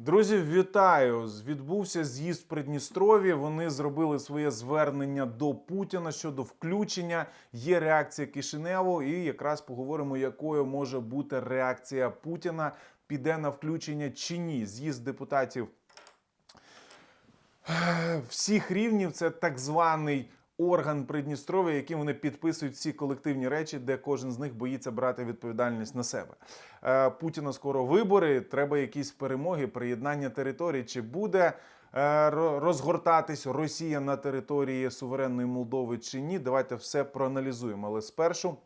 Друзі, вітаю! Відбувся з'їзд в Придністрові. Вони зробили своє звернення до Путіна щодо включення. Є реакція Кишиневу, і якраз поговоримо, якою може бути реакція Путіна. Піде на включення чи ні. З'їзд депутатів всіх рівнів. Це так званий орган Придністров'я, яким вони підписують всі колективні речі, де кожен з них боїться брати відповідальність на себе. Е, Путіна скоро вибори. Треба якісь перемоги, приєднання територій. Чи буде е, розгортатись Росія на території суверенної Молдови чи ні? Давайте все проаналізуємо. Але спершу.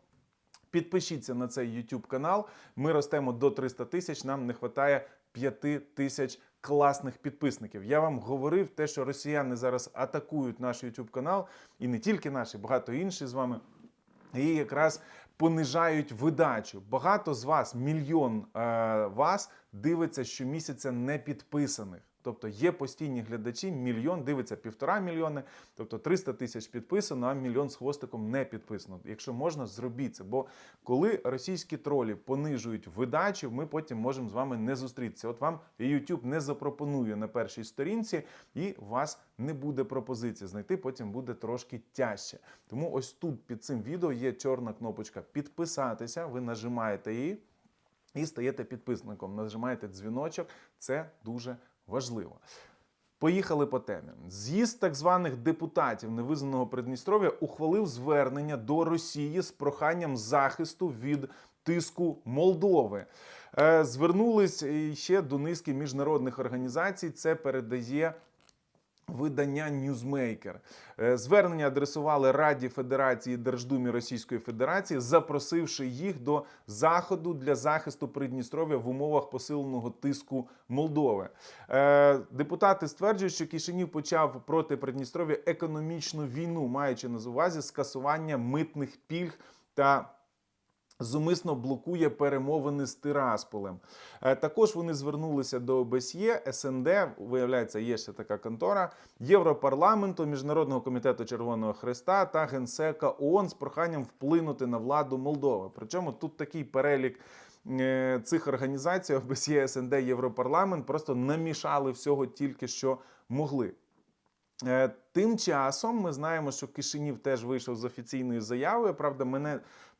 Підпишіться на цей YouTube канал. Ми ростемо до 300 тисяч. Нам не вистачає 5 тисяч класних підписників. Я вам говорив те, що росіяни зараз атакують наш YouTube канал, і не тільки наші, багато інших з вами. І якраз понижають видачу. Багато з вас, мільйон е, вас дивиться щомісяця не підписаних. Тобто є постійні глядачі, мільйон дивиться півтора мільйони, тобто 300 тисяч підписано, а мільйон з хвостиком не підписано. Якщо можна, зробіть це. Бо коли російські тролі понижують видачу, ми потім можемо з вами не зустрітися. От вам YouTube не запропонує на першій сторінці, і у вас не буде пропозиції. Знайти потім буде трошки тяжче. Тому ось тут під цим відео є чорна кнопочка підписатися. Ви нажимаєте її і стаєте підписником. Нажимаєте дзвіночок. Це дуже важливо. Поїхали по темі. З'їзд так званих депутатів невизнаного Придністров'я ухвалив звернення до Росії з проханням захисту від тиску Молдови. Е, Звернулись ще до низки міжнародних організацій. Це передає видання Newsmaker. Е, Звернення адресували Раді Федерації Держдумі Російської Федерації, запросивши їх до заходу для захисту Придністров'я в умовах посиленого тиску Молдови. Е, Депутати стверджують, що Кишинів почав проти Придністров'я економічну війну, маючи на увазі скасування митних пільг та зумисно блокує перемовини з Тирасполем. Е, Також вони звернулися до ОБСЄ, СНД, виявляється, є ще така контора, Європарламенту, Міжнародного комітету Червоного Хреста та Генсека ООН з проханням вплинути на владу Молдови. Причому тут такий перелік. е, Цих організацій ОБСЄ, СНД, Європарламент просто намішали всього тільки що могли. Е, Тим часом ми знаємо, що Кишинів теж вийшов з офіційною заявою. Правда, мене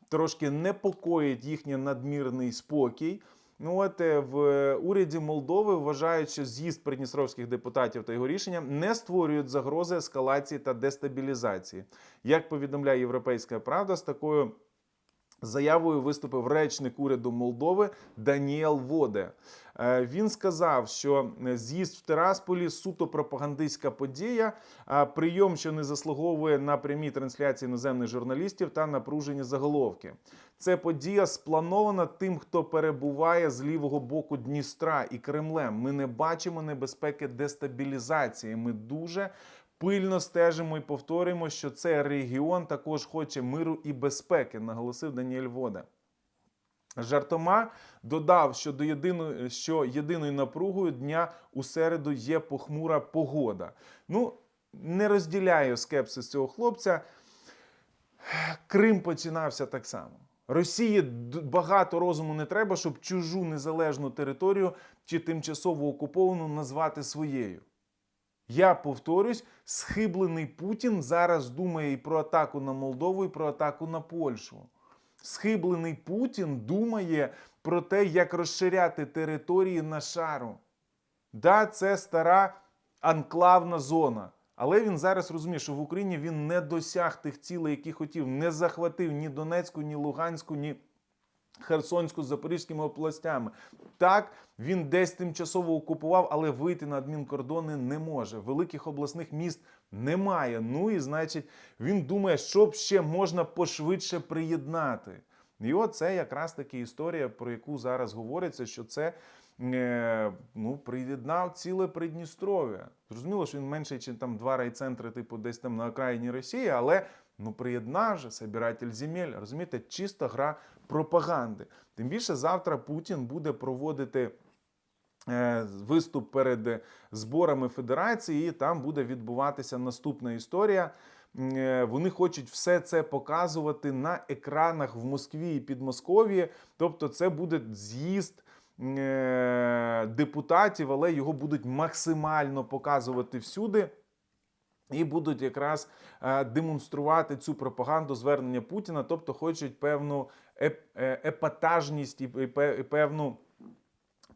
трошки непокоїть їхній надмірний спокій. Ну от е, в уряді Молдови вважають, що з'їзд придністровських депутатів та його рішення не створюють загрози ескалації та дестабілізації. Як повідомляє Європейська Правда, з такою заявою виступив речник уряду Молдови Даніел Воде. Е, Він сказав, що з'їзд в Тирасполі суто пропагандистська подія, прийом, що не заслуговує на прямі трансляції іноземних журналістів та напружені заголовки. Це подія спланована тим, хто перебуває з лівого боку Дністра і Кремлем. Ми не бачимо небезпеки дестабілізації. Ми дуже пильно стежимо і повторюємо, що цей регіон також хоче миру і безпеки, наголосив Даніель Вода. Жартома додав, що до єдиної, що єдиною напругою дня у середу є похмура погода. Ну, не розділяю скепсис цього хлопця. Крим починався так само. Росії багато розуму не треба, щоб чужу незалежну територію чи тимчасово окуповану назвати своєю. Я повторюсь, схиблений Путін зараз думає і про атаку на Молдову, і про атаку на Польщу. Схиблений Путін думає про те, як розширяти території на шару. Да, це стара анклавна зона. Але він зараз розуміє, що в Україні він не досяг тих цілей, які хотів, не захватив ні Донецьку, ні Луганську, ні Херсонську з Запорізькими областями. Так, він десь тимчасово окупував, але вийти на адмінкордони не може. Великих обласних міст немає. Ну і значить, він думає, що ще можна пошвидше приєднати. І от це якраз таки історія, про яку зараз говориться, що це е, ну, приєднав ціле Придністров'я. Зрозуміло, що він менший, ніж там два райцентри, типу, десь там на окраїні Росії, але ну приєднав же собиратель земель. Розумієте, чиста гра пропаганди. Тим більше завтра Путін буде проводити. е, Виступ перед зборами федерації, і там буде відбуватися наступна історія. Е, Вони хочуть все це показувати на екранах в Москві і Підмосков'ї. Тобто, це буде з'їзд е, депутатів, але його будуть максимально показувати всюди. І будуть якраз е, демонструвати цю пропаганду звернення Путіна, тобто хочуть певну е, епатажність і і пе- і певну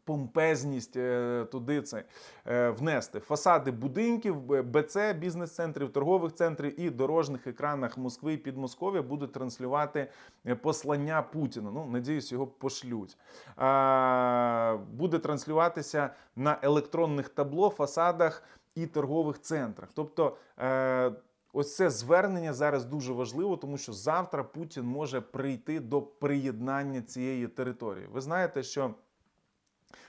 помпезність е, туди це е, внести. Фасади будинків, БЦ, бізнес-центрів, торгових центрів і дорожніх екранах Москви і Підмосков'я будуть транслювати е, послання Путіна. Ну, надіюсь, його пошлють. Буде транслюватися на електронних табло, фасадах і торгових центрах. Тобто, ось це звернення зараз дуже важливо, тому що завтра Путін може прийти до приєднання цієї території. Ви знаєте, що.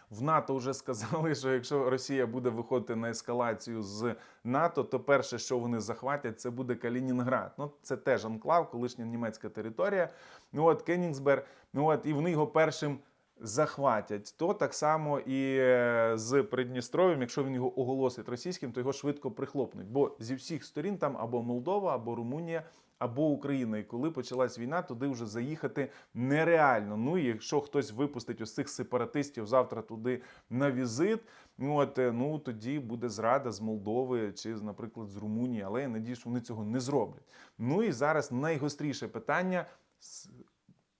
В НАТО вже сказали, що якщо Росія буде виходити на ескалацію з НАТО, то перше, що вони захватять, це буде Калінінград. Ну це теж анклав, колишня німецька територія. Ну от Кенігсберг, ну от і вони його першим захватять. То так само і е, з Придністров'ям, якщо він його оголосить російським, то його швидко прихлопнуть. Бо зі всіх сторін там або Молдова, або Румунія. Або Україна, і коли почалась війна, туди вже заїхати нереально. Ну і якщо хтось випустить ось цих сепаратистів завтра туди на візит, ну от е, ну тоді буде зрада з Молдови чи, наприклад, з Румунії. Але я надію, що вони цього не зроблять. Ну і зараз найгостріше питання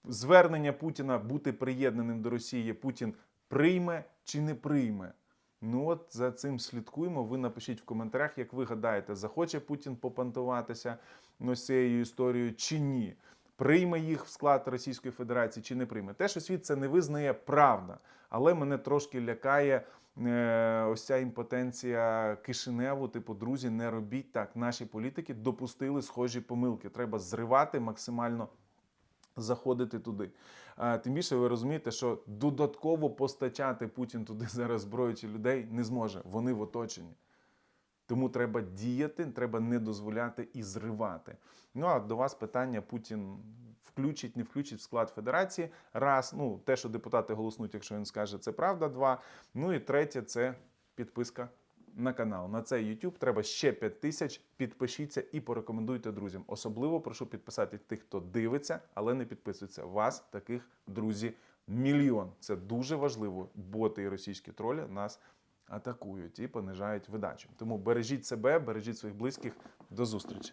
звернення Путіна бути приєднаним до Росії. Путін прийме чи не прийме. Ну от за цим слідкуємо. Ви напишіть в коментарях, як ви гадаєте, захоче Путін попантуватися ну, цією історією чи ні. Прийме їх в склад Російської Федерації чи не прийме. Те, що світ це не визнає, правда. Але мене трошки лякає е, ось ця імпотенція Кишиневу. Типу, друзі, не робіть так. Наші політики допустили схожі помилки. Треба зривати максимально заходити туди. Тим більше ви розумієте, що додатково постачати Путін туди зараз зброю чи людей не зможе. Вони в оточенні. Тому треба діяти, треба не дозволяти і зривати. Ну а до вас питання: Путін включить, не включить в склад федерації. Раз, ну те, що депутати голоснуть, якщо він скаже, це правда. Два. Ну і третє, це підписка на канал. На цей YouTube треба ще 5 тисяч. Підпишіться і порекомендуйте друзям. Особливо прошу підписати тих, хто дивиться, але не підписується. Вас таких друзі мільйон. Це дуже важливо. Боти і російські тролі нас атакують і понижають видачу. Тому бережіть себе, бережіть своїх близьких. До зустрічі.